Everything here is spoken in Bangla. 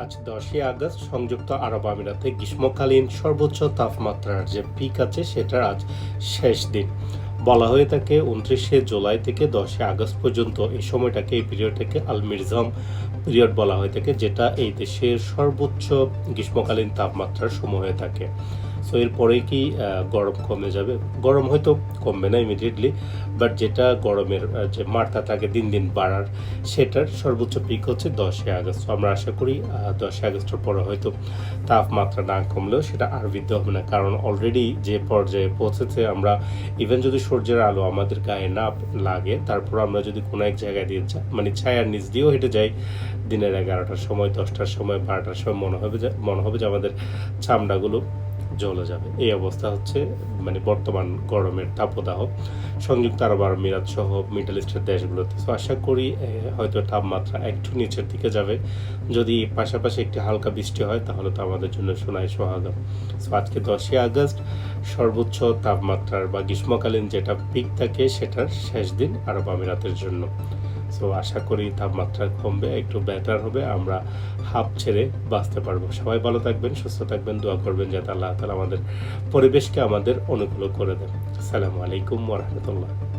আজ দশই আগস্ট, সংযুক্ত আরব আমিরাতে গ্রীষ্মকালীন সর্বোচ্চ তাপমাত্রার যে পিক আছে সেটার আজ শেষ দিন। বলা হয়ে থাকে উনত্রিশে জুলাই থেকে দশই আগস্ট পর্যন্ত এই সময়টাকে এই পিরিয়ডটাকে আল মিরজাম পিরিয়ড বলা হয়ে থাকে, যেটা এই দেশের সর্বোচ্চ গ্রীষ্মকালীন তাপমাত্রার সময় হয়ে থাকে। সো এরপরে কি গরম কমে যাবে? গরম হয়তো কমবে না ইমিডিয়েটলি বাট যেটা গরমের যে মাত্রা থাকে দিন দিন বাড়ার, সেটার সর্বোচ্চ পিক হচ্ছে দশই আগস্ট। আমরা আশা করি দশই আগস্টের পরে হয়তো তাপমাত্রা না কমলেও সেটা আর বৃদ্ধি হবে না। কারণ অলরেডি যে পর্যায়ে পৌঁছেছে, আমরা ইভেন যদি সূর্যের আলো আমাদের গায়ে না লাগে, তারপর আমরা যদি কোনো এক জায়গায় দিয়ে মানে ছায়ার নিচ দিয়েও হেঁটে যাই, দিনের এগারোটার সময়, দশটার সময়, বারোটার সময় মনে হবে যে মনে হবে যে আমাদের চামড়াগুলো জ্বলে যাবে। এই অবস্থা হচ্ছে মানে বর্তমান গরমের তাপদাহ। সংযুক্ত আরব আমিরাত সহ মিডল ইস্টের দেশগুলোতে। তো আশা করি হয়তো তাপমাত্রা একটু নিচের দিকে যাবে। যদি পাশাপাশি একটি হালকা বৃষ্টি হয়, তাহলে তো আমাদের জন্য সোনায় সোহাগা। সো আজকে দশই আগস্ট, সর্বোচ্চ তাপমাত্রার বা গ্রীষ্মকালীন যেটা পিক থাকে, সেটার শেষ দিন আরব আমিরাতের জন্য। সো আশা করি তাপমাত্রা কমবে, একটু বেটার হবে, আমরা হাফ ছেড়ে বাঁচতে পারব। সবাই ভালো থাকবেন, সুস্থ থাকবেন, দোয়া করবেন যাতে আল্লাহ তালা আমাদের পরিবেশকে আমাদের অনুকূল করে দেন। আসসালামু আলাইকুম ওরহামতুল্লাহ